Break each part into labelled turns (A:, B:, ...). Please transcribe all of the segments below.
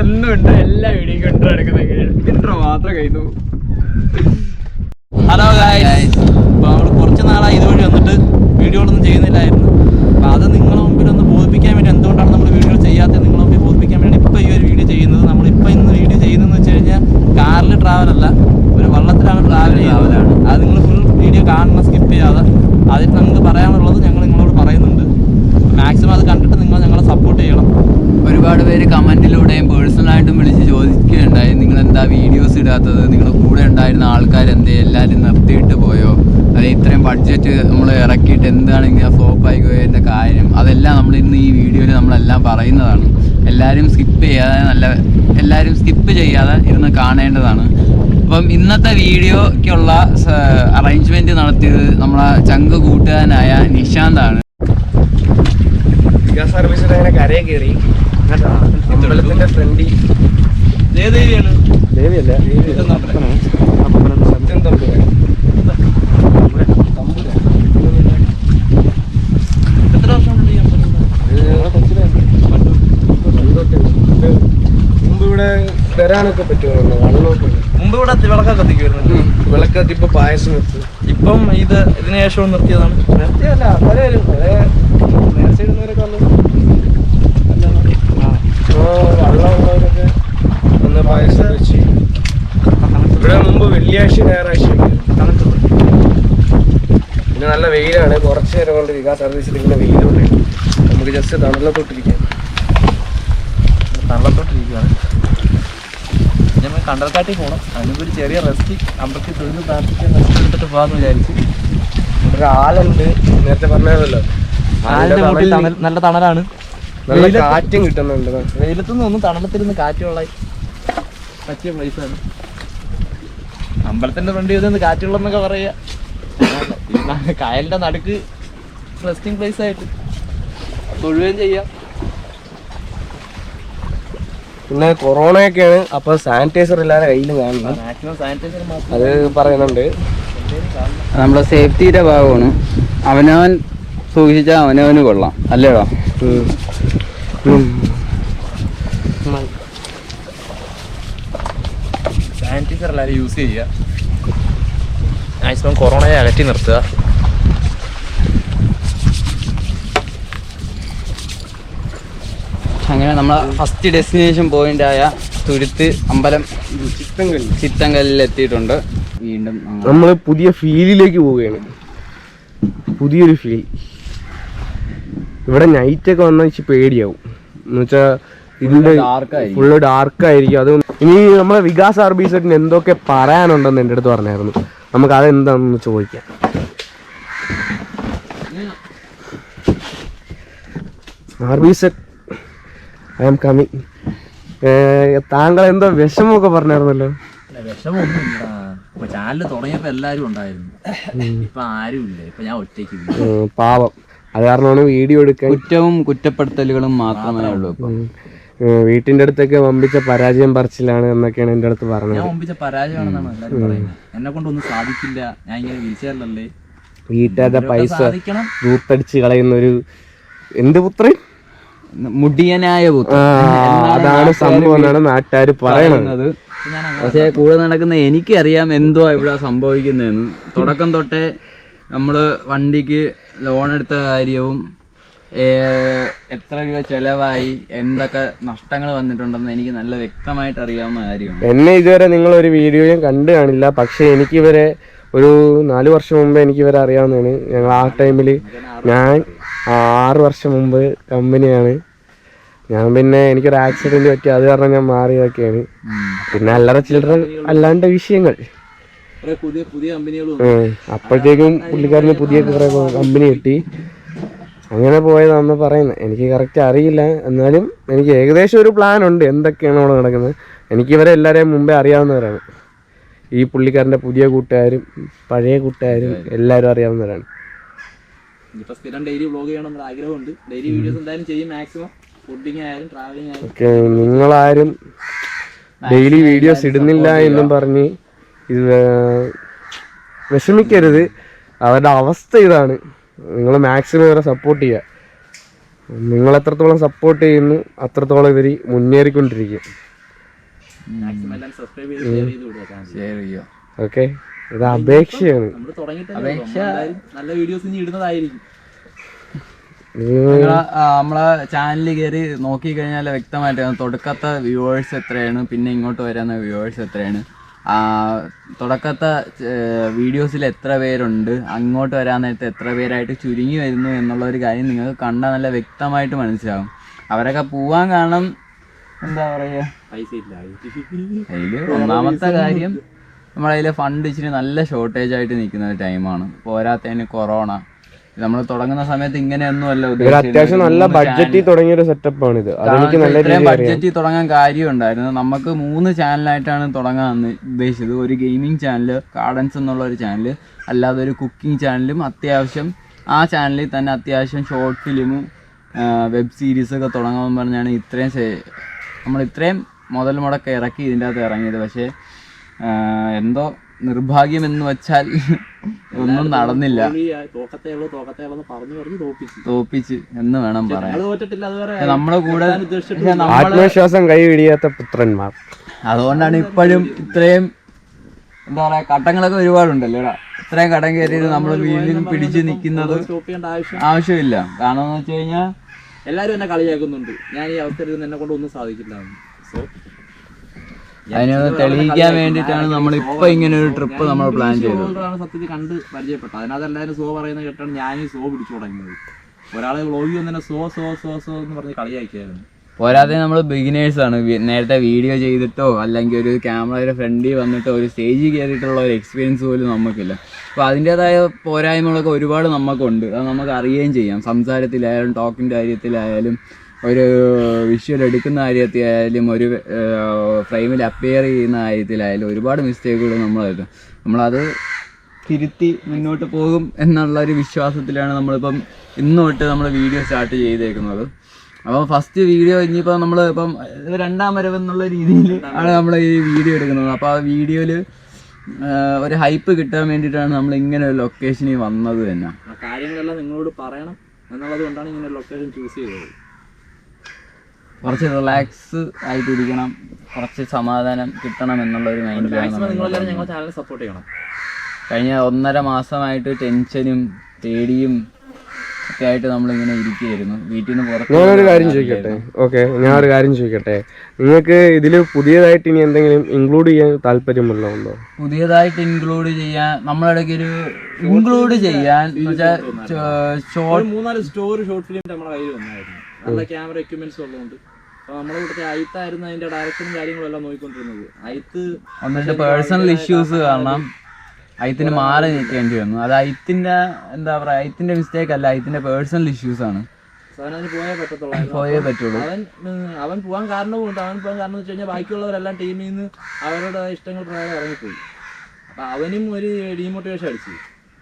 A: എന്നും ഉണ്ട് എല്ലാ വീഡിയോക്കും ഇൻട്രോ എടുക്കുന്ന ഇൻട്രോ മാത്രം കഴിഞ്ഞു. ഹലോ ഗായ്സ് അപ്പോൾ നമ്മൾ കുറച്ച് നാളായി ഇതുവഴി വന്നിട്ട് വീഡിയോകളൊന്നും ചെയ്യുന്നില്ലായിരുന്നു. അപ്പോൾ അത് നിങ്ങളുടെ മുമ്പിൽ ഒന്ന് ബോധിപ്പിക്കാൻ വേണ്ടി എന്തുകൊണ്ടാണ് നമ്മൾ വീഡിയോ ചെയ്യാത്തത്? നിങ്ങളുടെ മുമ്പിൽ ബോധിപ്പിക്കാൻ വേണ്ടി ഇപ്പോൾ ഈ ഒരു വീഡിയോ ചെയ്യുന്നത്. നമ്മളിപ്പോൾ ഇന്ന് വീഡിയോ ചെയ്യുന്നതെന്ന് വെച്ച് കഴിഞ്ഞാൽ കാറിൽ ട്രാവൽ അല്ല ഒരു വള്ളത്തിലാണ് ട്രാവൽ ചെയ്യുന്നത്. അത് നിങ്ങൾ ഫുൾ വീഡിയോ കാണണം സ്കിപ്പ് ചെയ്യാതെ. അതിൽ നമുക്ക് പറയാനുള്ളത് ഞങ്ങൾ നിങ്ങളോട് പറയുന്നുണ്ട് മാക്സിമം അത് കണ്ടിട്ട് നിങ്ങൾ ഞങ്ങളെ സപ്പോർട്ട് ചെയ്യണം.
B: ഒരുപാട് പേര് കമന്റിലൂടെയും പേഴ്സണലായിട്ടും വിളിച്ച് ചോദിക്കുകയുണ്ടായി. നിങ്ങൾ എന്താ വീഡിയോസ് ഇടാത്തത്? നിങ്ങളുടെ കൂടെ ഉണ്ടായിരുന്ന ആൾക്കാർ എന്തേ എല്ലാവരും നിർത്തിയിട്ട് പോയോ? അത് ഇത്രയും ബഡ്ജറ്റ് നമ്മൾ ഇറക്കിയിട്ട് എന്താണ് ഇങ്ങനെ ഫ്ലോപ്പ് ആയി പോയതിന്റെ കാര്യം. അതെല്ലാം നമ്മൾ ഇന്ന് ഈ വീഡിയോയിൽ നമ്മളെല്ലാം പറയുന്നതാണ്. എല്ലാവരും സ്കിപ്പ് ചെയ്യാതെ നല്ല എല്ലാവരും സ്കിപ്പ് ചെയ്യാതെ ഇരുന്ന് കാണേണ്ടതാണ്. അപ്പം ഇന്നത്തെ വീഡിയോയ്ക്കുള്ള അറേഞ്ച്മെന്റ് നടത്തിയത് നമ്മളെ ചങ്ക് കൂട്ടുകാരനായ നിശാന്താണ്.
C: വികാസ് സർവീസിൽ അങ്ങനെ കരയെ കയറി. അമ്പലത്തിന്റെ
A: ഫ്രണ്ടി
C: ദേവിയല്ല? സത്യം തമ്പുരാൻ
A: എത്ര വർഷം കൊണ്ട് ഈ അമ്പലം
C: മുമ്പ് ഇവിടെ തരാനൊക്കെ പറ്റുമോ? വള്ളമൊക്കെ.
A: മുമ്പ് ഇവിടെ വിളക്കൊക്കെ കത്തിക്കുമായിരുന്നു.
C: വിളക്കത്ത് ഇപ്പൊ പായസം വെച്ചു.
A: ഇപ്പം ഇത് ഇതിന് ശേഷം നിർത്തിയതാണ്.
C: നിർത്തിയല്ല പലരും നേരത്തെ ഇടുന്നവരൊക്കെ വന്നു ഇപ്പോ വള്ളമുള്ളവരൊക്കെ പായസം വെച്ച്. ഇവിടെ മുമ്പ് വെള്ളിയാഴ്ച ഞായറാഴ്ച പിന്നെ നല്ല വെയിലാണ്. കുറച്ച് നേരം കൊണ്ട് വികാസ് സർവീസിൽ ഇങ്ങനെ വെയിലുണ്ട്. നമുക്ക് ജസ്റ്റ് തണലത്തോട്ടിരിക്കാം.
A: തള്ളത്തോട്ടിരിക്കുകയാണ് ഞങ്ങൾ കണ്ടൽക്കാട്ടിൽ പോകണം അതിനൊക്കെ ഒരു ചെറിയ റെസ്റ്റ് അമ്പലത്തിൽ തൊഴിൽ പ്രാർത്ഥിക്കാൻ റെസ്റ്റ് എടുത്തിട്ട് പോകാമെന്ന് വിചാരിച്ചു.
C: ഇവിടെ ഒരു ആലുണ്ട് നേരത്തെ പറഞ്ഞതല്ലോ
A: ആലിന്റെ തണൽ നല്ല തണലാണ്.
C: നല്ല കാറ്റും കിട്ടുന്നുണ്ട്.
A: വെയിലത്തുനിന്ന് ഒന്നും തണലത്തിരുന്ന് കാറ്റുള്ള പറ്റിയ പ്ലേസാണ് അമ്പലത്തിന്റെ ഫ്രണ്ട് ചെയ്ത് കാറ്റുള്ളെന്നൊക്കെ പറയുക ഈ കായലിന്റെ നടുക്ക് റെസ്റ്റിംഗ് പ്ലേസ് ആയിട്ട്. തൊഴുകയും ചെയ്യാം.
C: പിന്നെ കൊറോണയൊക്കെയാണ് അപ്പൊ സാനിറ്റൈസർ ഇല്ലാതെ കയ്യിൽ കാണണം
A: മാക്സിമം സാനിറ്റൈസർ മാത്രം.
C: അത് പറയുന്നുണ്ട്.
B: നമ്മുടെ സേഫ്റ്റിയുടെ ഭാഗമാണ്. അവനവൻ സൂക്ഷിച്ചാൽ അവനവന് കൊള്ളാം. അല്ലേടാ.
A: സാനിറ്റൈസർ എല്ലാവരും യൂസ് ചെയ്യുക. മാക്സിമം കൊറോണയെ അകറ്റി നിർത്തുക.
B: അങ്ങനെ നമ്മളെ ഫസ്റ്റ് ഡെസ്റ്റിനേഷൻ പോയിന്റ് ആയ തുരുത്ത് അമ്പലം
C: ചിത്തങ്കല്ല്.
B: ചിത്തങ്കല്ലിൽ എത്തിയിട്ടുണ്ട്. വീണ്ടും
C: നമ്മൾ പുതിയ ഫീലിലേക്ക് പോവുകയാണ്. പുതിയൊരു ഫീൽ ഇവിടെ നൈറ്റ് ഒക്കെ വന്നാൽ ഇച്ചിരി പേടിയാവും. എന്നുവെച്ചാ ഇതിന്റെ. ഫുള്ള് ഡാർക്ക് ആയിരിക്കും. അത് ഇനി നമ്മളെ വികാസ് ആർ ബി സെറ്റിന് എന്തൊക്കെ പറയാനുണ്ടെന്ന് എന്റെ അടുത്ത് പറഞ്ഞായിരുന്നു. നമുക്ക് അതെന്താണെന്ന് ചോദിക്കാം. R B set I am coming. താങ്കൾ എന്തോ വിഷമമൊക്കെ പറഞ്ഞായിരുന്നല്ലോ.
A: വിഷമൊന്നുമില്ല ഇപ്പൊ ചാനൽ തുടങ്ങിയപ്പോ എല്ലാരും ഉണ്ടായിരുന്നു. ഇപ്പൊ ആരും ഇല്ല ഇപ്പൊ ഞാൻ ഒറ്റയ്ക്ക്
C: പാവം. അത് കാരണമാണ് വീഡിയോ എടുക്കാൻ
B: കുറ്റവും കുറ്റപ്പെടുത്തലുകളും മാത്രമേ ഉള്ളൂ ഇപ്പൊ.
C: വീട്ടിന്റെ അടുത്തൊക്കെ വമ്പിച്ച പരാജയം പറിച്ചിലാണ് എന്നൊക്കെയാണ് എന്റെ അടുത്ത്
A: ഞാൻ
C: പറഞ്ഞത്
A: പരാജയമാണെന്നാണ് പറയുന്നത്. എന്നെ കൊണ്ടൊന്നും സാധിക്കില്ല. ഞാൻ ഇങ്ങനെ വീൽചെയറിലല്ലേ
C: വീട്ടുകാരുടെ പൈസ
A: സാധിക്കണം.
C: ദൂത്തടിച്ച് കളയുന്ന ഒരു എന്ത് പുത്രൻ
B: മുടിയനായ
C: അതാണ് സംഭവം എന്നാണ് നാട്ടുകാർ
B: പറയുന്നത്. പക്ഷെ കൂടെ നടക്കുന്ന എനിക്കറിയാം എന്തോ ഇവിടെ സംഭവിക്കുന്നതെന്ന് തുടക്കം തൊട്ടേ നമ്മൾ വണ്ടിക്ക് ലോൺ എടുത്ത കാര്യവും എത്ര രൂപ ചെലവായി എന്തൊക്കെ നഷ്ടങ്ങൾ വന്നിട്ടുണ്ടെന്ന് എനിക്ക് നല്ല വ്യക്തമായിട്ട് അറിയാവുന്ന കാര്യമാണ്.
C: എന്നെ ഇതുവരെ നിങ്ങൾ ഒരു വീഡിയോയും കണ്ടു കാണില്ല. പക്ഷെ എനിക്ക് ഇവരെ ഒരു നാല് വർഷം മുമ്പ് എനിക്ക് ഇവരെ അറിയാവുന്നതാണ്. ഞങ്ങൾ ആ ടൈമിൽ ഞാൻ ആറ് വർഷം മുമ്പ് കമ്പനിയാണ്. ഞാൻ പിന്നെ എനിക്കൊരു ആക്സിഡന്റ് പറ്റി അത് കാരണം ഞാൻ മാറിയതൊക്കെയാണ്. പിന്നെ അല്ലറ ചിൽഡ്രൻ അല്ലാണ്ട് വിഷയങ്ങൾ. അപ്പോഴത്തേക്കും പുള്ളിക്കാരന് പുതിയ കുറെ കമ്പനി കിട്ടി. അങ്ങനെ പോയതാണെന്ന് പറയുന്നത്. എനിക്ക് കറക്റ്റ് അറിയില്ല. എന്നാലും എനിക്ക് ഏകദേശം ഒരു പ്ലാൻ ഉണ്ട് എന്തൊക്കെയാണ് അവിടെ നടക്കുന്നത്. എനിക്ക് ഇവരെ എല്ലാവരെയും മുമ്പേ അറിയാവുന്നവരാണ്. ഈ പുള്ളിക്കാരന്റെ പുതിയ കൂട്ടുകാരും പഴയ കൂട്ടുകാരും എല്ലാവരും അറിയാവുന്നവരാണ്.
A: സ്ഥിരം ഡെയിലി വ്ളോഗ് ആഗ്രഹമുണ്ട്. ഡെയിലി വീഡിയോസ് എന്തായാലും ചെയ്യും മാക്സിമം ഫുഡിങ് ആയാലും ട്രാവലിംഗ് ആയാലും.
C: ഓക്കെ നിങ്ങളാരും ഡെയിലി വീഡിയോസ് ഇടുന്നില്ല എന്നും പറഞ്ഞ് ഇത് വിഷമിക്കരുത്. അവരുടെ അവസ്ഥ ഇതാണ്. നിങ്ങൾ മാക്സിമം ഇവരെ സപ്പോർട്ട് ചെയ്യുക. നിങ്ങൾ എത്രത്തോളം സപ്പോർട്ട് ചെയ്യുന്നു അത്രത്തോളം ഇവർ മുന്നേറിക്കൊണ്ടിരിക്കും.
A: മാക്സിമം സബ്സ്ക്രൈബ് ചെയ്ത് ഷെയർ ചെയ്ത് വിടുക ചാനൽ
B: ഷെയർ ചെയ്യോ
C: ഓക്കെ ഇത് അപേക്ഷയാണ്.
A: നമ്മൾ തുടങ്ങിയിട്ടല്ലേ ഉള്ളൂ. നമ്മളെന്തായാലും നല്ല വീഡിയോസ് ഇനി ഇടുന്നതായിരിക്കും.
B: നമ്മളെ ചാനലിൽ കയറി നോക്കി കഴിഞ്ഞാൽ വ്യക്തമായിട്ട് കാണും. തുടക്കത്തെ വ്യൂവേഴ്സ് എത്രയാണ് പിന്നെ ഇങ്ങോട്ട് വരുന്ന വ്യൂവേഴ്സ് എത്രയാണ്. ആ, തുടക്കത്തെ വീഡിയോസിൽ എത്ര പേരുണ്ട് അങ്ങോട്ട് വരാൻ നേരത്തെ എത്ര പേരായിട്ട് ചുരുങ്ങി വരുന്നു എന്നുള്ള ഒരു കാര്യം നിങ്ങൾക്ക് കണ്ടാൽ നല്ല വ്യക്തമായിട്ട് മനസ്സിലാവും. അവരൊക്കെ പോവാൻ കാരണം എന്താ പറയുക
A: പൈസ ഇല്ല.
B: അതിൽ ഒന്നാമത്തെ കാര്യം നമ്മളതിലെ ഫണ്ട് ഇച്ചിരി നല്ല ഷോർട്ടേജ് ആയിട്ട് നിൽക്കുന്ന ഒരു ടൈമാണ് പോരാത്തതിന് കൊറോണ നമ്മൾ തുടങ്ങുന്ന സമയത്ത് ഇങ്ങനെയൊന്നും അല്ല
C: അത്യാവശ്യം നല്ല ബഡ്ജറ്റിൽ തുടങ്ങിയ ഒരു സെറ്റപ്പാണ് ഇത്. അതെനിക്ക് നല്ല
B: ഇത്രയും
C: രീതിയിൽ അറിയാം.
B: ബഡ്ജറ്റിൽ തുടങ്ങാൻ കാര്യം ഉണ്ടായിരുന്നു നമുക്ക് മൂന്ന് ചാനലായിട്ടാണ് തുടങ്ങാൻ ഉദ്ദേശിച്ചത്. ഒരു ഗെയിമിംഗ് ചാനൽ കാർഡൻസ് എന്നുള്ള ഒരു ചാനൽ അല്ലാതെ ഒരു കുക്കിംഗ് ചാനലും അത്യാവശ്യം ആ ചാനലിൽ തന്നെ അത്യാവശ്യം ഷോർട്ട് ഫിലിമും വെബ് സീരീസ് ഒക്കെ തുടങ്ങാമെന്ന് പറഞ്ഞാണ് ഇത്രയും നമ്മൾ ഇത്രയും മുതൽ മുടക്ക് ഇറക്കി ഇതിന്റെ അകത്ത് ഇറങ്ങിയത്. പക്ഷേ എന്തോ നിർഭാഗ്യം എന്ന് വെച്ചാൽ ഒന്നും നടന്നില്ല.
A: തോക്കത്തേ ഉള്ളൂ തോക്കത്തേ എന്ന് പറഞ്ഞു പറഞ്ഞ് തോപ്പിച്ചു.
B: എന്ന് വേണം പറയാൻ. നമ്മുടെ കൂടെ
C: ആത്മവിശ്വാസം കൈവിടിയാത്ത പുത്രന്മാർ.
B: അതുകൊണ്ടാണ് ഇപ്പോഴും ഇത്രയും എന്താ പറയാ കട്ടങ്ങളൊക്കെ ഒരുപാടുണ്ടല്ലോ ഇത്രയും കടം കയറിയത് നമ്മൾ വീണ്ടും പിടിച്ചു നിൽക്കുന്നത് ആവശ്യമില്ല. കാരണം എന്ന് വെച്ച് കഴിഞ്ഞാൽ
A: എല്ലാവരും എന്നെ കളിയാക്കുന്നുണ്ട് ഞാൻ ഈ അവസരത്തിൽ നിന്ന് എന്നെ കൊണ്ട് ഒന്നും സാധിക്കില്ല സോ
B: അതിനൊന്ന് തെളിയിക്കാൻ വേണ്ടിയിട്ടാണ് നമ്മൾ ഇപ്പൊ ഇങ്ങനെ ഒരു ട്രിപ്പ് നമ്മൾ പ്ലാൻ ചെയ്തത്.
A: സത്യത്തിൽ കണ്ട് പരിചയപ്പെട്ടത്. അതിനകത്ത് എല്ലാവരും സോ പറയുന്നത് കേട്ടാണ് ഞാൻ ഈ സോ പിടിച്ചു തുടങ്ങിയത് ഒരാളെ വ്ളോഗ് വന്നെ സോ സോ സോ സോ എന്ന് പറഞ്ഞ് കളിയാക്കിയായിരുന്നു
B: പോരാതെ നമ്മൾ ബിഗിനേഴ്സ് ആണ്. നേരത്തെ വീഡിയോ ചെയ്തിട്ടോ അല്ലെങ്കിൽ ഒരു ക്യാമറയുടെ ഫ്രണ്ടിൽ വന്നിട്ടോ ഒരു സ്റ്റേജിൽ കയറിയിട്ടുള്ള ഒരു എക്സ്പീരിയൻസ് പോലും നമുക്കില്ല അപ്പോൾ അതിന്റേതായ പോരായ്മകളൊക്കെ ഒരുപാട് നമുക്കുണ്ട് അത് നമുക്ക് അറിയുകയും ചെയ്യാം. സംസാരത്തിലായാലും ടോക്കിന്റെ കാര്യത്തിലായാലും ഒരു വിഷ്വൽ എടുക്കുന്ന കാര്യത്തിലായാലും ഒരു ഫ്രെയിമിൽ അപ്പിയർ ചെയ്യുന്ന കാര്യത്തിലായാലും ഒരുപാട് മിസ്റ്റേക്കുകൾ നമ്മൾ നമ്മളത് തിരുത്തി മുന്നോട്ട് പോകും എന്നുള്ള ഒരു വിശ്വാസത്തിലാണ് നമ്മളിപ്പം ഇന്ന് തൊട്ട് നമ്മൾ വീഡിയോ സ്റ്റാർട്ട് ചെയ്തേക്കുന്നത്. അപ്പോൾ ഫസ്റ്റ് വീഡിയോ ഇനിയിപ്പോൾ നമ്മൾ ഇപ്പം രണ്ടാം വരവ് എന്നുള്ള രീതിയിൽ ആണ് നമ്മൾ ഈ വീഡിയോ എടുക്കുന്നത്. അപ്പോൾ ആ വീഡിയോയിൽ ഒരു ഹൈപ്പ് കിട്ടാൻ വേണ്ടിയിട്ടാണ് നമ്മൾ ഇങ്ങനെ ഒരു ലൊക്കേഷനിൽ വന്നത് തന്നെ.
A: കാര്യങ്ങളെല്ലാം നിങ്ങളോട് പറയണം എന്നുള്ളത് കൊണ്ടാണ് ഇങ്ങനെ ലൊക്കേഷൻ ചൂസ് ചെയ്തത്.
B: കുറച്ച് റിലാക്സ് ആയിട്ടിരിക്കണം. കുറച്ച് സമാധാനം കിട്ടണം എന്നുള്ള ഒരു മൈൻഡിലാണ്
A: നിങ്ങളെല്ലാവരും ഞങ്ങളുടെ ചാനൽ സപ്പോർട്ട് ചെയ്യണം.
B: കഴിഞ്ഞ ഒന്നര മാസമായിട്ട് ടെൻഷനും പേടിയും ഒക്കെ ആയിട്ട് നമ്മളിങ്ങനെ ഇരിക്കുകയായിരുന്നു. വീട്ടിൽ നിന്ന് പുറത്ത്
C: ഞാനൊരു കാര്യം ചോദിക്കട്ടെ? ഓക്കെ ഞാൻ ഒരു കാര്യം ചോദിക്കട്ടെ? നിങ്ങൾക്ക് ഇതിൽ പുതിയതായിട്ട് ഇനി എന്തെങ്കിലും ഇൻക്ലൂഡ് ചെയ്യാൻ താല്പര്യമുള്ള ഉണ്ടോ?
B: പുതിയതായിട്ട് ഇൻക്ലൂഡ് ചെയ്യാൻ നമ്മളിടയ്ക്ക് ഒരു ഇൻക്ലൂഡ് ചെയ്യാൻ എന്ന് വെച്ചാൽ ഷോർട്ട്
A: മൂന്നാൽ സ്റ്റോറി ഷോർട്ട് ഫിലിം നമ്മുടെ കയ്യിൽ വന്നായിരുന്നു. നല്ല ക്യാമറ എക്യുപ്മെന്റ്സ് ഉള്ളതുകൊണ്ട്. അപ്പൊ അയത്തായിരുന്നു അതിന്റെ ഡയറക്ഷനും കാര്യങ്ങളും എല്ലാം നോക്കിക്കൊണ്ടിരുന്നത്. അയിത്ത്
B: പേഴ്സണൽ ഇഷ്യൂസ് കാരണം അയത്തിന് മാറി നിൽക്കേണ്ടി വന്നു. അത് അയത്തിന്റെ എന്താ പറയാ അയത്തിന്റെ മിസ്റ്റേക്ക് അല്ല അയത്തിന്റെ പേഴ്സണൽ ഇഷ്യൂസ് ആണ്.
A: പോയേ
B: പോയേ പറ്റുള്ളൂ.
A: അവൻ അവൻ അവൻ പോകാൻ കാരണവുമുണ്ട് അവൻ പോകാൻ കാരണം എന്ന് വെച്ച് കഴിഞ്ഞാൽ ബാക്കിയുള്ളവരെല്ലാം ടീമിൽ നിന്ന് അവരുടെ ഇഷ്ടങ്ങൾ പ്രകാരം ഇറങ്ങിപ്പോയി. അപ്പൊ അവനും ഒരു ഡീമോട്ടിവേഷൻ അടിച്ചു.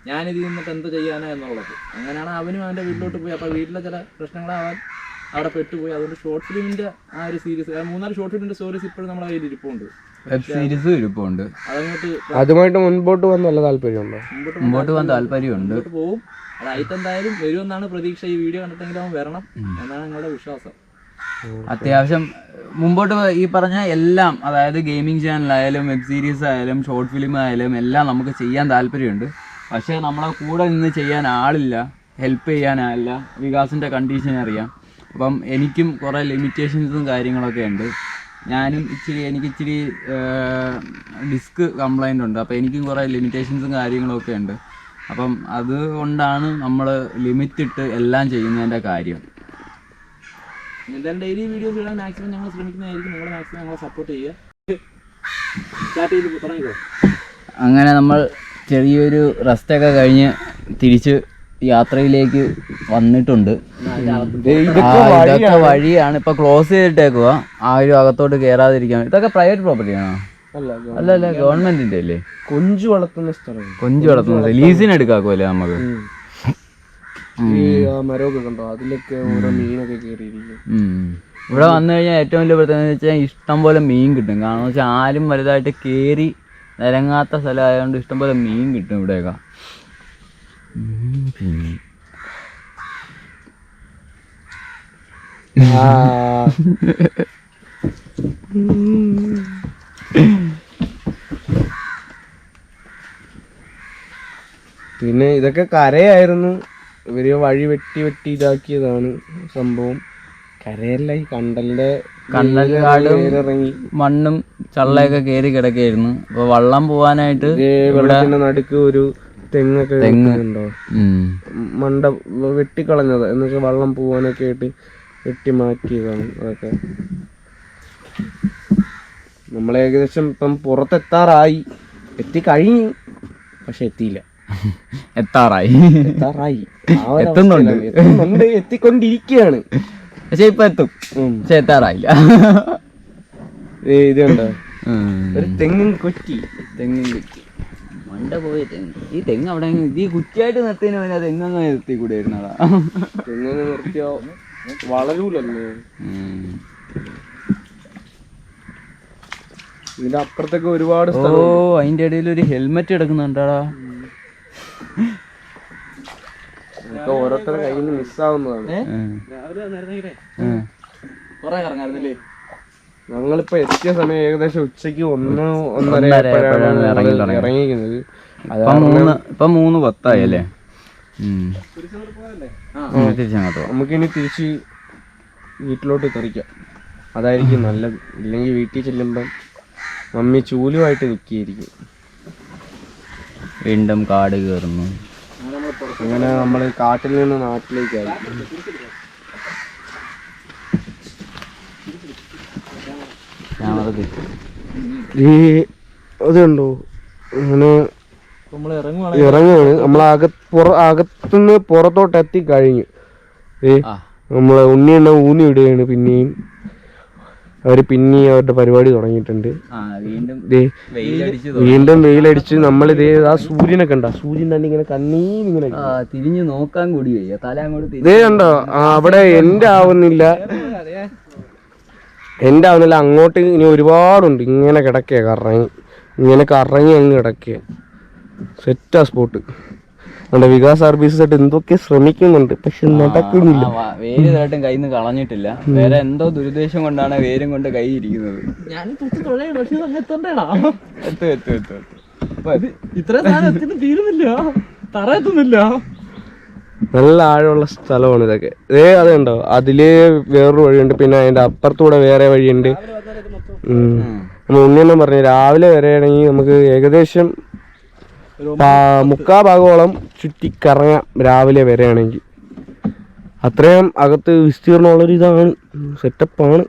A: ഞാനിത് നിന്നിട്ട് എന്ത് ചെയ്യാനാ എന്നുള്ളത്. അങ്ങനെയാണ് അവനും അവന്റെ വീട്ടിലോട്ട് പോയി. അപ്പൊ വീട്ടിലെ ചില പ്രശ്നങ്ങൾ അവൻ അവിടെ പെട്ടുപോയി. അതുകൊണ്ട് ഷോർട്ട് ഫിലിമിന്റെ ആ ഒരു സീരീസ് മൂന്നാൽ ഷോർട്ട് ഫിലിമിന്റെ സ്റ്റോറീസ് ഇപ്പോഴും നമ്മുടെ കയ്യിൽ ഇരിപ്പുണ്ട്.
B: വെബ് സീരീസും ഇരിപ്പുണ്ട്.
C: അതുമായിട്ട് മുൻപോട്ട് വന്ന നല്ല താല്പര്യമുണ്ടോ?
A: മുമ്പോട്ട്
B: വന്ന താല്പര്യമുണ്ട്.
A: പോകും അതായിട്ടെന്തായാലും വരുമെന്നാണ് പ്രതീക്ഷ. ഈ വീഡിയോ കണ്ടിട്ടെങ്കിലും അവൻ വരണം എന്നാണ് ഞങ്ങളുടെ വിശ്വാസം.
B: അത്യാവശ്യം മുമ്പോട്ട് ഈ പറഞ്ഞ എല്ലാം അതായത് ഗെയിമിംഗ് ചാനലായാലും വെബ് സീരീസ് ആയാലും ഷോർട്ട് ഫിലിം ആയാലും എല്ലാം നമുക്ക് ചെയ്യാൻ താല്പര്യമുണ്ട്. പക്ഷേ നമ്മളെ കൂടെ നിന്ന് ചെയ്യാൻ ആളില്ല ഹെൽപ്പ് ചെയ്യാനാളില്ല വികാസിന്റെ കണ്ടീഷൻ അറിയാം. അപ്പം എനിക്കും കുറേ ലിമിറ്റേഷൻസും കാര്യങ്ങളൊക്കെ ഉണ്ട്. ഞാനും ഇച്ചിരി എനിക്ക് ഇച്ചിരി ഡിസ്ക് കംപ്ലൈന്റ് ഉണ്ട്. അപ്പോൾ എനിക്കും കുറേ ലിമിറ്റേഷൻസും കാര്യങ്ങളൊക്കെ ഉണ്ട്. അപ്പം അതുകൊണ്ടാണ് നമ്മൾ ലിമിറ്റ് ഇട്ട് എല്ലാം ചെയ്യുന്നതിന്റെ കാര്യം.
A: എന്തായാലും ഡെയിലി വീഡിയോസ് ഇടാൻ മാക്സിമം ഞങ്ങൾ ശ്രമിക്കുന്നതായിരിക്കും. നിങ്ങൾ മാക്സിമം ഞങ്ങളെ സപ്പോർട്ട് ചെയ്യുക.
B: അങ്ങനെ നമ്മൾ ചെറിയൊരു റെസ്റ്റൊക്കെ കഴിഞ്ഞ് തിരിച്ച് യാത്രയിലേക്ക് വന്നിട്ടുണ്ട്. ഇതൊക്കെ വഴിയാണ്. ഇപ്പൊ ക്ലോസ് ചെയ്തിട്ടേക്കുക ആരും ഒരു അകത്തോട്ട് കയറാതിരിക്കാൻ ഇതൊക്കെ പ്രൈവറ്റ് പ്രോപ്പർട്ടിയാണോ
C: അല്ല
B: അല്ല അല്ല ഗവൺമെന്റിന്റെ അല്ലേ?
C: കൊഞ്ചു വളർത്തുന്ന സ്ഥലം.
B: കൊഞ്ചു വളർത്തുന്ന ലീസിന് എടുക്കാക്കുമല്ലേ നമുക്ക്?
C: ഈ മരമൊക്കെ കണ്ടോ? അതിലൊക്കെ ഓരോ മീനൊക്കെ കയറിയിരിക്കും.
B: ഇവിടെ വന്നു കഴിഞ്ഞാൽ ഏറ്റവും വലിയ പ്രത്യേകത എന്ന് വെച്ചാൽ ഇഷ്ടം പോലെ മീൻ കിട്ടും. കാരണം വെച്ചാൽ ആരും വലുതായിട്ട് കയറി നിരങ്ങാത്ത സ്ഥലമായതുകൊണ്ട് ഇഷ്ടം പോലെ മീൻ കിട്ടും ഇവിടെയൊക്കെ. പിന്നെ
C: ഇതൊക്കെ കരയായിരുന്നു. ഇവർ വഴി വെട്ടി വെട്ടി ഇതാക്കിയതാണ് സംഭവം. കരയല്ല ഈ കണ്ടലിന്റെ
B: കണ്ടൽക്കാടും
C: ഇറങ്ങി
B: മണ്ണും ചള്ളയൊക്കെ കയറി കിടക്കായിരുന്നു അപ്പൊ വള്ളം പോവാനായിട്ട്
C: വെള്ളത്തിന്റെ നടുക്ക് ഒരു തെങ്ങൊക്കെ ഉണ്ടോ
B: ഉം.
C: മണ്ട വെട്ടിക്കളഞ്ഞത്. എന്നുവെച്ചാൽ വെള്ളം പോവാനൊക്കെ ആയിട്ട് വെട്ടി മാറ്റിയതാണ് അതൊക്കെ. നമ്മൾ ഏകദേശം ഇപ്പം പുറത്തെത്താറായി. എത്തി കഴിഞ്ഞു. പക്ഷെ എത്തിയില്ല.
B: എത്താറായി.
C: എത്താറായി.
B: എത്തുന്നുണ്ട്.
C: എത്തുന്നുണ്ട്. എത്തിക്കൊണ്ടിരിക്കുകയാണ്.
B: പക്ഷെ ഇപ്പൊ എത്തും. പക്ഷെ എത്താറായില്ല.
C: ഇത് കണ്ടോ ഒരു തെങ്ങും കൊറ്റി.
B: തെങ്ങും കുറ്റി. മണ്ട പോയ തെങ്ങ് ഈ തെങ്ങ് അവിടെ ഈ കുറ്റിയായിട്ട് നിർത്തിയതിന് പിന്നെ തെങ്ങ് അങ്ങ് നിർത്തി കൂടെ ഇരുന്നതാ
C: തെങ്ങിന് നിർത്തിയോ വളരൂലല്ലേ? ഇതിന്റെ അപ്പുറത്തൊക്കെ ഒരുപാട്
B: ഓ അതിന്റെ ഇടയിൽ ഒരു ഹെൽമെറ്റ്
C: എടുക്കുന്നുണ്ടാടാ ഓരോരുത്തരുടെ കയ്യിൽ നിന്ന് മിസ്സാവുന്നതാണ്
A: കൊറേ ഇറങ്ങായിരുന്നില്ലേ?
C: ഞങ്ങളിപ്പോ എത്തിയ സമയം ഏകദേശം ഉച്ചയ്ക്ക് ഒന്ന് ഒന്നര ആയപ്പോഴാണ്. ഇറങ്ങിയിരിക്കുന്നത്.
B: ഇപ്പൊ മൂന്ന് പത്തായി അല്ലേ
C: നമുക്കിനി തിരിച്ച് വീട്ടിലോട്ട് തെറിക്കാം. അതായിരിക്കും നല്ലത്. ഇല്ലെങ്കിൽ വീട്ടിൽ ചെല്ലുമ്പം മമ്മി ചൂലുമായിട്ട് നിൽക്കിയിരിക്കും
B: വീണ്ടും കാട് കയറുന്നു.
C: അങ്ങനെ നമ്മൾ കാട്ടിൽ നിന്ന് നാട്ടിലേക്കായി
B: ക്യാമറ
C: ഈ അതുണ്ടോ അങ്ങനെ ഇറങ്ങുകയാണ് നമ്മൾ അകത്ത് പുറ അകത്തുനിന്ന് പുറത്തോട്ട് എത്തി കഴിഞ്ഞു ഏ നമ്മളെ ഉണ്ണിയെണ്ണ ഊന്നി വിടുകയാണ് പിന്നെയും. അവർ പിന്നെയും അവരുടെ പരിപാടി തുടങ്ങിയിട്ടുണ്ട്.
B: വീണ്ടും വെയിലടിച്ച്
C: ഇതേ ആ സൂര്യനെ കണ്ട. സൂര്യൻ തന്നെ ഇങ്ങനെ കണ്ണീന്നിങ്ങനെ
B: ആ തിരിഞ്ഞു നോക്കാൻ കൂടി തല അങ്ങോട്ട്
C: ഇതേ കണ്ടോ? അവിടെ എന്റെ ആവുന്നില്ല. എന്റെ ആവുന്നില്ല അങ്ങോട്ട് ഇനി ഒരുപാടുണ്ട്. ഇങ്ങനെ കിടക്കുക കറങ്ങി. ഇങ്ങനെ കറങ്ങി അങ്ങ് കിടക്കുക സെറ്റാ സ്പോട്ട് നമ്മുടെ വികാസ് സർവീസസ് ആയിട്ട് എന്തൊക്കെ ശ്രമിക്കുന്നുണ്ട്. പക്ഷെ നടക്കുന്നില്ല.
B: വേര് ഇതായിട്ടും കയ്യിൽ നിന്ന് കളഞ്ഞിട്ടില്ല വേറെ എന്തോ ദുരുദ്ദേശം കൊണ്ടാണ് വേരും കൊണ്ട് കൈ ഇരിക്കുന്നത്. എത്തും എത്തും എത്തും എത്തും.
A: ഇത്ര തീരുന്നില്ല. തറ എത്തുന്നില്ല.
C: നല്ല ആഴമുള്ള സ്ഥലമാണ് ഇതൊക്കെ. ഏ അതുണ്ടോ അതിൽ വേറൊരു വഴിയുണ്ട്. പിന്നെ അതിന്റെ അപ്പുറത്തൂടെ വേറെ വഴിയുണ്ട്. നമ്മൾ ഉണ്ണിയെന്നും പറഞ്ഞു. രാവിലെ വരെയാണെങ്കിൽ നമുക്ക് ഏകദേശം മുക്കാ ഭാഗോളം ചുറ്റി കറങ്ങാം രാവിലെ വരെയാണെങ്കിൽ. അത്രയും അകത്ത് വിസ്തീർണമുള്ളൊരു ഇതാണ്. സെറ്റപ്പാണ്.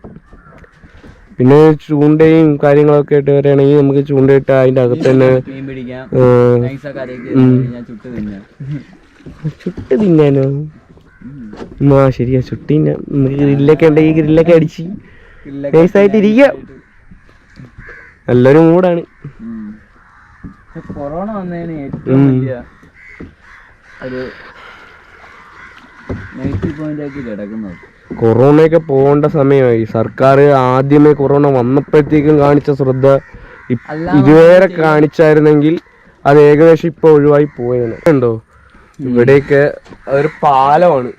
C: പിന്നെ ചൂണ്ടയും കാര്യങ്ങളൊക്കെ ആയിട്ട് വരികയാണെങ്കിൽ നമുക്ക് ചൂണ്ടയിട്ട് അതിന്റെ അകത്ത് തന്നെ.
B: ചുട്ട്
C: തിന്നാനോ? ആ ശരിയാ ചുട്ട് തിന്നാം. ഗ്രില്ലൊക്കെ ഉണ്ടെങ്കിൽ ഗ്രില്ലൊക്കെ അടിച്ച് നൈസായിട്ട് ഇരിക്കാം നല്ലൊരു മൂടാണ്
B: കൊറോണ വന്നതിന് ഏറ്റവും വലിയ ഒരു നെഗറ്റീവ് പോയിന്റ് ആക്കി കിടക്കുന്നത്.
C: കൊറോണയൊക്കെ പോകേണ്ട സമയമായി. സർക്കാർ ആദ്യമേ കൊറോണ വന്നപ്പോഴത്തേക്കും കാണിച്ച ശ്രദ്ധ ഇതുവരെ കാണിച്ചായിരുന്നെങ്കിൽ അത് ഏകദേശം ഇപ്പൊ ഒഴിവായി പോയതാണ് ഉണ്ടോ? ഇവിടെയൊക്കെ ഒരു പാലമാണ്.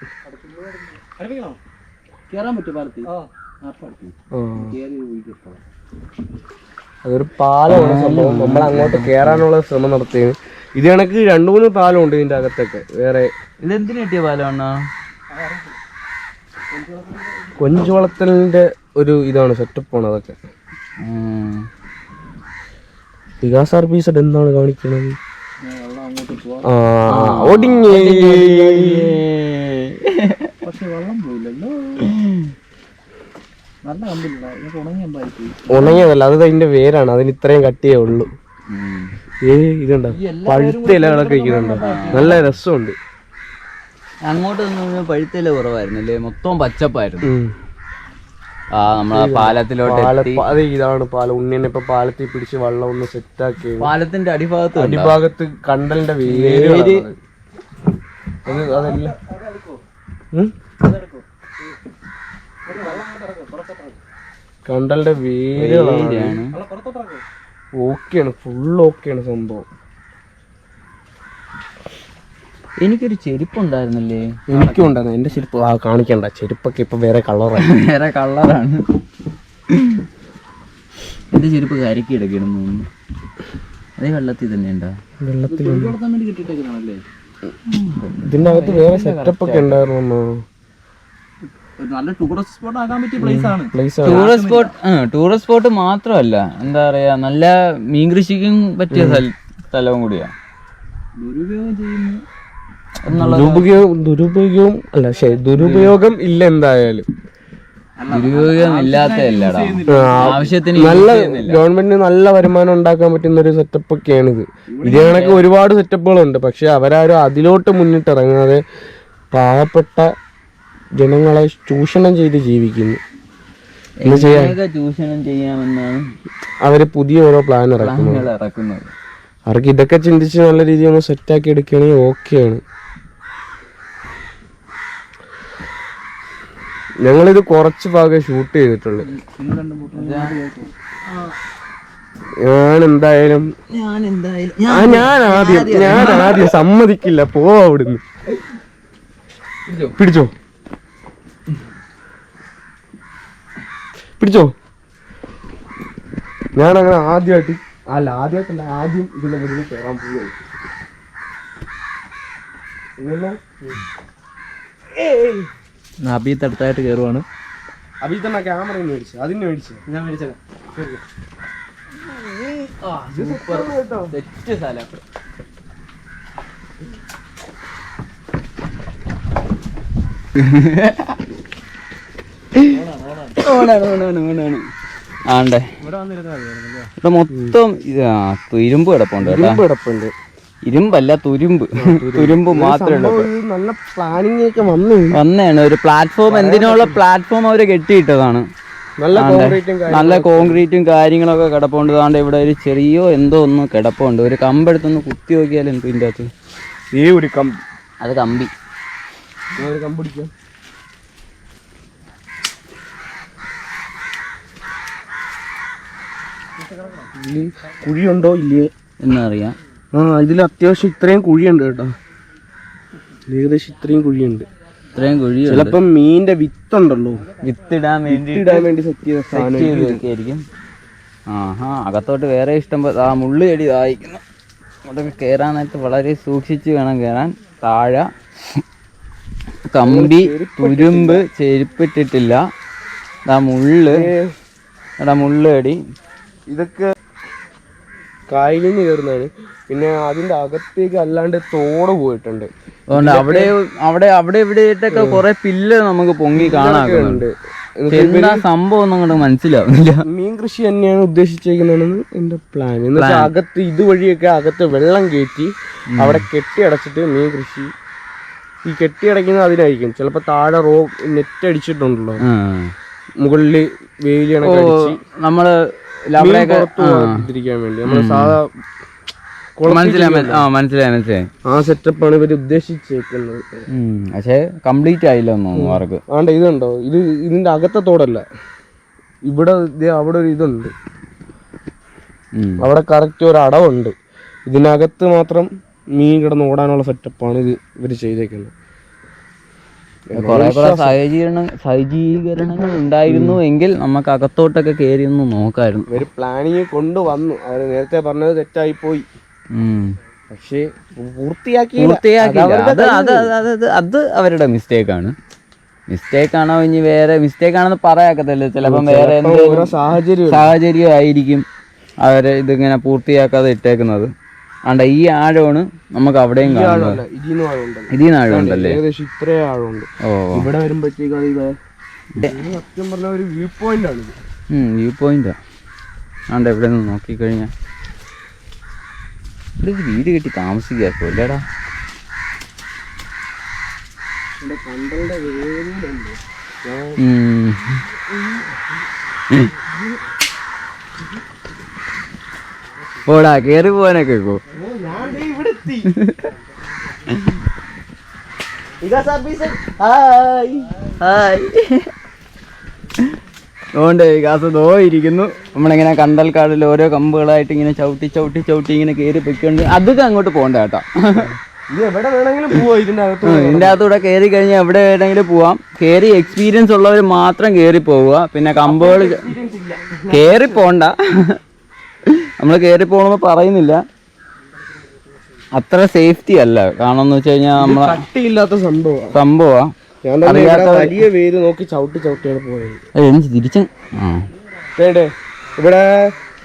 C: അതൊരു പാലമാണ് സംഭവം. നമ്മൾ അങ്ങോട്ട് കേറാനുള്ള ശ്രമം നടത്തിയത്. ഇത് കണക്ക് രണ്ടു മൂന്ന് പാലമുണ്ട് ഇതിന്റെ അകത്തൊക്കെ. വേറെ
B: ഇതെന്തിനു കിട്ടിയ പാലമാണ്
C: കൊഞ്ചുവളത്തലിന്റെ ഒരു ഇതാണ് സെറ്റപ്പാണ് അതൊക്കെ. വികാസ് ആർ പി സെഡ് എന്താണ് കാണിക്കുന്നത്? ആ
A: പക്ഷെ വെള്ളം പോയില്ലല്ലോ. നല്ല കമ്പില്ല
C: ഉണങ്ങിയതല്ല അത് അതിന്റെ വേരാണ്. അതിന് ഇത്രയും കട്ടിയേ ഉള്ളൂ. ഏ ഇതുണ്ടോ? പഴുത്ത ഇലകളൊക്കെ ഇരിക്കുന്നുണ്ടോ? നല്ല രസമുണ്ട്.
B: അങ്ങോട്ട് നിന്ന് കുറവായിരുന്നു കുറവായിരുന്നല്ലേ മൊത്തം പച്ചപ്പായിരുന്നു. നമ്മളെ പാലത്തിലോട്ട്
C: പാല അത് ഇതാണ് പാലം. ഉണ്ണിനെ ഇപ്പൊ പാലത്തിൽ പിടിച്ച് വെള്ളം ഒന്ന് സെറ്റാക്കി.
B: പാലത്തിന്റെ അടിഭാഗത്ത്?
C: അടിഭാഗത്ത് കണ്ടലിന്റെ വേര് അത്. അതല്ല? കണ്ടലിന്റെ വേരുകളാണ്. ഓക്കെയാണ് ഫുൾ ഓക്കെയാണ് സംഭവം.
B: എനിക്കൊരു ചെരുപ്പുണ്ടായിരുന്നല്ലേ?
C: എനിക്കും ഉണ്ടായിരുന്നു എന്റെ ചെരുപ്പ് ആ കാണിക്കണ്ട. ചെരുപ്പൊക്കെ ഇപ്പൊ വേറെ കളറാണ്
B: വേറെ കളറാണ്. എന്റെ ചെരുപ്പ് കരക്കി എടുക്കണം തോന്നുന്നു. അതേ വെള്ളത്തിൽ തന്നെ ഉണ്ടോ?
C: വെള്ളത്തിൽ അകത്ത് വേറെ സെറ്റപ്പ് ഒക്കെ ഉണ്ടായിരുന്നു?
A: നല്ല ടൂറിസ്റ്റ് സ്പോട്ട് പറ്റിയ പ്ലേസ് ആണ്.
C: Place
B: tourist spot tourist spot മാത്രമല്ല. എന്താ പറയാ നല്ല മീൻ കൃഷിക്കും പറ്റിയ സ്ഥലവും കൂടിയാ.
A: ദുരുപയോഗം ചെയ്യുന്നു.
C: ദുരുപയോഗം ദുരുപയോഗവും അല്ല ശരി ദുരുപയോഗം ഇല്ല എന്തായാലും.
B: ദുരുപയോഗം ഇല്ലാത്തതല്ലടാ ആവശ്യത്തിന്
C: നല്ല ഗവൺമെന്റിന് നല്ല വരുമാനം ഉണ്ടാക്കാൻ പറ്റുന്ന ഒരു സെറ്റപ്പ് ഒക്കെയാണ് ഇത്. ഇത് കണക്ക് ഒരുപാട് സെറ്റപ്പുകളുണ്ട് പക്ഷെ അവരാരും അതിലോട്ട് മുന്നിട്ടിറങ്ങാതെ പാവപ്പെട്ട ജനങ്ങളെ ചൂഷണം ചെയ്ത് ജീവിക്കുന്നു.
B: ചൂഷണം ചെയ്യാമെന്നാണ്
C: അവർ പുതിയ ഓരോ പ്ലാൻ
B: ഇറക്കുന്നു ഇറക്കുന്നത്.
C: അവർക്ക് ഇതൊക്കെ ചിന്തിച്ച് നല്ല രീതിയിൽ ഒന്ന് സെറ്റാക്കി എടുക്കുകയാണെങ്കിൽ ഓക്കെയാണ് ഞങ്ങളിത് കുറച്ച് ഭാഗം ഷൂട്ട് ചെയ്തിട്ടുണ്ട് ഞാൻ എന്തായാലും
B: ഞാൻ
C: ആദ്യം ഞാൻ ആദ്യം സമ്മതിക്കില്ല. പോ അവിടുന്ന്. പിടിച്ചോ. പിടിച്ചോ. ഞാൻ അങ്ങനെ ആദ്യമായിട്ട് അല്ല ആദ്യമായിട്ടല്ല ആദ്യം ഇതിന്റെ മുന്നിൽ കയറാൻ പോവുകയാണ്. ഇതെല്ലാം
A: അബീത്ത് അടുത്തായിട്ട് കയറുവാണ്
C: അഭി തന്നെ ക്യാമറ മേടിച്ചു. അതിന് മേടിച്ചു.
A: ഞാൻ മേടിച്ചത്
B: തെറ്റ് സ്ഥലം. ഓണാണ് ഓണാണ് ഓണാണ് ആണ്ടേ.
A: ഇവിടെ
B: മൊത്തം ഇരുമ്പ് കിടപ്പുണ്ട്
C: ഇരുമ്പ് കിടപ്പുണ്ട്.
B: ഇരുമ്പല്ല തുരുമ്പ്. തുരുമ്പ്. മാത്രമേ
C: നല്ല പ്ലാനിങ് ഒക്കെ വന്നു.
B: വന്നതാണ്. ഒരു പ്ലാറ്റ്ഫോം എന്തിനുള്ള പ്ലാറ്റ്ഫോം അവർ കെട്ടിയിട്ടതാണ്.
C: നല്ല കോൺക്രീറ്റും
B: കാര്യങ്ങളൊക്കെ കിടപ്പുണ്ട്. താണ്ട് ഇവിടെ ഒരു ചെറിയോ എന്തോ ഒന്ന് കിടപ്പുണ്ട്. ഒരു കമ്പെടുത്തൊന്ന് കുത്തി നോക്കിയാൽ എന്തോ ഇതിന്റെ അകത്ത്?
C: ഈ ഒരു കമ്പ്.
B: അത് കമ്പി.
C: കുഴിയുണ്ടോ ഇല്ലേ?
B: എന്നറിയാം.
C: ആ ഇതിൽ അത്യാവശ്യം ഇത്രയും കുഴിയുണ്ട് കേട്ടോ. ഏകദേശം ഇത്രയും കുഴിയുണ്ട്.
B: ഇത്രയും കുഴി
C: ചിലപ്പം മീനിന്റെ വിത്തുണ്ടല്ലോ
B: വിത്തിടാൻ വേണ്ടി
C: ഇടാൻ വേണ്ടി സെറ്റ് ചെയ്ത സാധനം
B: ആഹാ അകത്തോട്ട് വേറെ ഇഷ്ടം ആ മുള്ളു ചെടി വായിക്കുന്നു അങ്ങോട്ടൊക്കെ കയറാനായിട്ട് വളരെ സൂക്ഷിച്ച് വേണം കയറാൻ താഴെ കമ്പി തുരുമ്പ് ചെരുപ്പിട്ടിട്ടില്ല. ആ മുള്ള്. എടാ മുള്ള് ചെടി.
C: ഇതൊക്കെ കായലിൽ നിന്ന് കയറുന്നതാണ് പിന്നെ അതിന്റെ അകത്തേക്ക് അല്ലാണ്ട് തോട് പോയിട്ടുണ്ട്.
B: അവിടെ അവിടെ അവിടെ ഇവിടെയായിട്ടൊക്കെ കുറെ പില്ല് നമുക്ക് പൊങ്ങി കാണാറുണ്ട്. എന്താ സംഭവം അങ്ങോട്ട് മനസ്സിലാവുന്നില്ല.
C: മീൻ കൃഷി തന്നെയാണ് ഉദ്ദേശിച്ചേക്കുന്നതെന്ന് എന്റെ പ്ലാൻ എന്ന് വെച്ചാൽ അകത്ത് ഇതുവഴിയൊക്കെ അകത്ത് വെള്ളം കയറ്റി അവിടെ കെട്ടി അടച്ചിട്ട് മീൻ കൃഷി ഈ കെട്ടി അടയ്ക്കുന്നത് അതിനായിരിക്കും ചിലപ്പോ താഴെ റോ നെറ്റ് അടിച്ചിട്ടുണ്ടല്ലോ.
B: മുകളിൽ
C: കണക്ക് നമ്മൾ പോകാതിരിക്കാൻ വേണ്ടി. നമ്മൾ സാധാ
B: മനസ്സിലായി മനസ്സിലായി. ആ മനസ്സിലായി മനസ്സിലായി.
C: ആ സെറ്റപ്പാണ് ഇവർ ഉദ്ദേശിച്ചേക്കുന്നത്.
B: ഉം. പക്ഷേ കംപ്ലീറ്റ് ആയില്ല എന്ന് തോന്നുന്നു വർക്ക്
C: ആണ്ട് ഇതുണ്ടോ? ഇത് ഇതിന്റെ അകത്തെ തോടല്ല. ഇവിടെ ദേ അവിടെ ഒരു ഇതുണ്ട്. അവിടെ കറക്റ്റ് ഒരു അടവുണ്ട്. ഇതിനകത്ത് മാത്രം മീൻ കിടന്ന് ഓടാനുള്ള സെറ്റപ്പാണ് ഇത് ഇവർ ചെയ്തേക്കുന്നത്.
B: കുറെ കുറെ സഹജീകരണ സജ്ജീകരണങ്ങൾ ഉണ്ടായിരുന്നു എങ്കിൽ നമുക്ക് അകത്തോട്ടൊക്കെ കയറി ഒന്ന് നോക്കായിരുന്നു
C: ഇവർ പ്ലാനിങ് കൊണ്ടുവന്നു. അവർ നേരത്തെ പറഞ്ഞത് തെറ്റായി പോയി. പക്ഷേ പൂർത്തിയാക്കി
B: പൂർത്തിയാക്കി അത് അത് അത് അത് അവരുടെ മിസ്റ്റേക്ക് ആണ്. മിസ്റ്റേക്ക് ആണോ ഇനി വേറെ? മിസ്റ്റേക്ക് ആണെന്ന് പറയാക്കത്തില്ല. ചിലപ്പം വേറെ എന്തെങ്കിലും
C: സാഹചര്യം
B: ആയിരിക്കും അവർ ഇതിങ്ങനെ പൂർത്തിയാക്കാതെ ഇട്ടേക്കുന്നത്. അണ്ട ഈ ആഴമാണ് നമുക്ക് അവിടെയും കാണുന്നത്.
C: ആഴമുണ്ടല്ലോ.
B: ഇതിൽ നിന്ന് ആഴമുണ്ടല്ലേ
C: ഏകദേശം ഇത്രയും ആഴമുണ്ട്.
B: ഓ.
C: ഇവിടെ വരുമ്പോഴത്തേക്കാണ് ഇത് സത്യം പറഞ്ഞ ഒരു വ്യൂ പോയിന്റ് ആണ്
B: വ്യൂ പോയിന്റാ ആണ്ട ഇവിടെ നിന്ന് നോക്കിക്കഴിഞ്ഞാൽ ഇവിടെ വീട് കെട്ടി
C: താമസിക്കുക
B: കൊല്ലടാ. പോടാ കേറി പോവാനൊക്കെ
C: ഇതാ സർവീസ്.
B: ഹായ്. ഹായ്. അതുകൊണ്ട് വികാസം ദോ ഇരിക്കുന്നു. നമ്മളിങ്ങനെ കണ്ടൽക്കാടിൽ ഓരോ കമ്പുകളായിട്ട് ഇങ്ങനെ ചവിട്ടി ചവിട്ടി ചവിട്ടി ഇങ്ങനെ കയറി പൊയ്ക്കൊണ്ട് അതൊക്കെ അങ്ങോട്ട് പോകണ്ട കേട്ടോ.
C: എവിടെ വേണമെങ്കിലും പോവോ അകത്ത്.
B: അകത്തൂടെ കയറി കഴിഞ്ഞാൽ എവിടെ വേണമെങ്കിലും പോവാം. കയറി എക്സ്പീരിയൻസ് ഉള്ളവർ മാത്രം കയറി പോവുക. പിന്നെ കമ്പുകൾ കയറി പോണ്ട. നമ്മൾ കയറി പോകണമെന്ന് പറയുന്നില്ല. അത്ര സേഫ്റ്റി അല്ല. കാരണം എന്ന് വെച്ച് കഴിഞ്ഞാൽ നമ്മളെ
C: കട്ടിയില്ലാത്ത സംഭവം
B: സംഭവ
C: ഞാൻ വലിയ വേര് നോക്കി ചവിട്ടി ചവിട്ടിയാണ് പോയത്.
B: തിരിച്ച്
C: ഇവിടെ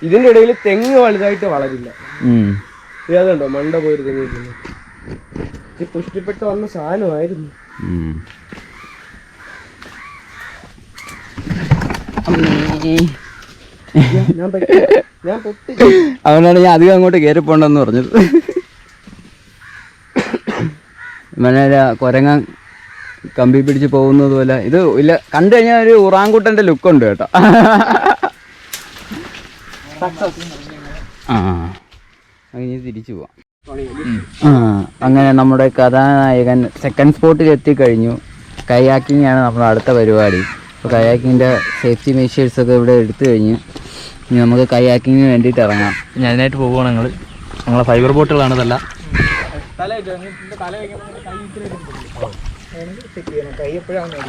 C: ഇതിന്റെ ഇടയിൽ തെങ്ങ് വലുതായിട്ട് വളരില്ല.
B: ഉം.
C: ഏതുണ്ടോ മണ്ട പോയൊരു തെങ്ങ് പുഷ്ടിപ്പെട്ട് വന്ന സാധനമായിരുന്നു.
B: ഉം.
C: ഞാൻ
B: അധികം അങ്ങോട്ട് കയറി പോണ്ടെന്ന് പറഞ്ഞത്. ഇവനെ കൊരങ്ങ കമ്പി പിടിച്ച് പോകുന്നത് പോലെ. ഇത് ഇല്ല കണ്ടു കഴിഞ്ഞാൽ ഒരു ഉറാങ്കുട്ടന്റെ ലുക്ക് ഉണ്ട് കേട്ടോ. ആ അങ്ങനെ തിരിച്ചു പോവാം. ആ അങ്ങനെ നമ്മുടെ കഥാനായകൻ സെക്കൻഡ് സ്പോട്ടിൽ എത്തിക്കഴിഞ്ഞു. കയാക്കിംഗ് ആണ് നമ്മുടെ അടുത്ത പരിപാടി. അപ്പോൾ കയാക്കിങ്ങിന്റെ സേഫ്റ്റി മെഷേഴ്സ് ഒക്കെ ഇവിടെ എടുത്തു കഴിഞ്ഞ്. ഇനി നമുക്ക് കയാക്കിങ്ങിന് വേണ്ടിയിട്ട് ഇറങ്ങാം.
A: ഞാനായിട്ട് പോവുകയാണ് ഞങ്ങൾ ഞങ്ങളെ ഫൈബർ ബോട്ടുകളാണ് ഇതല്ല.
C: കൈ എപ്പോഴാണ്